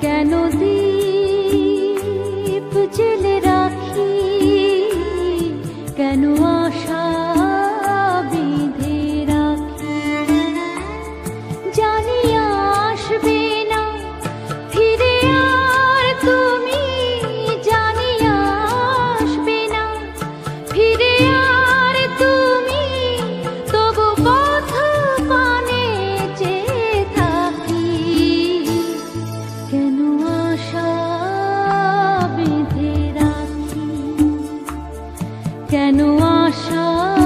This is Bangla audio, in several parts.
কেন দীপ জেলে রাখি? কেন আশা কেন আশা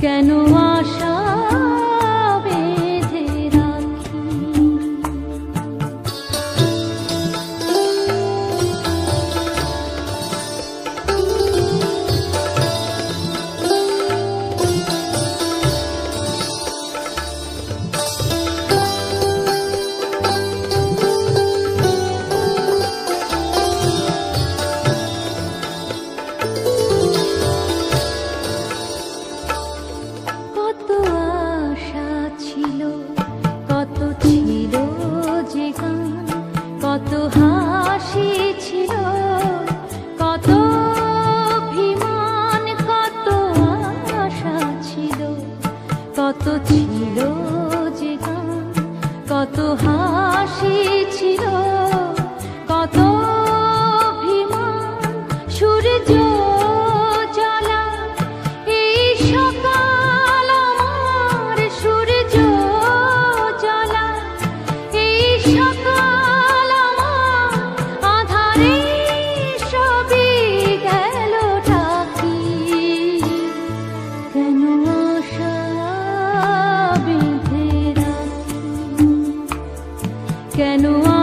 কেন আশা কত ছিল যে কত হাসি ছিল কত Can one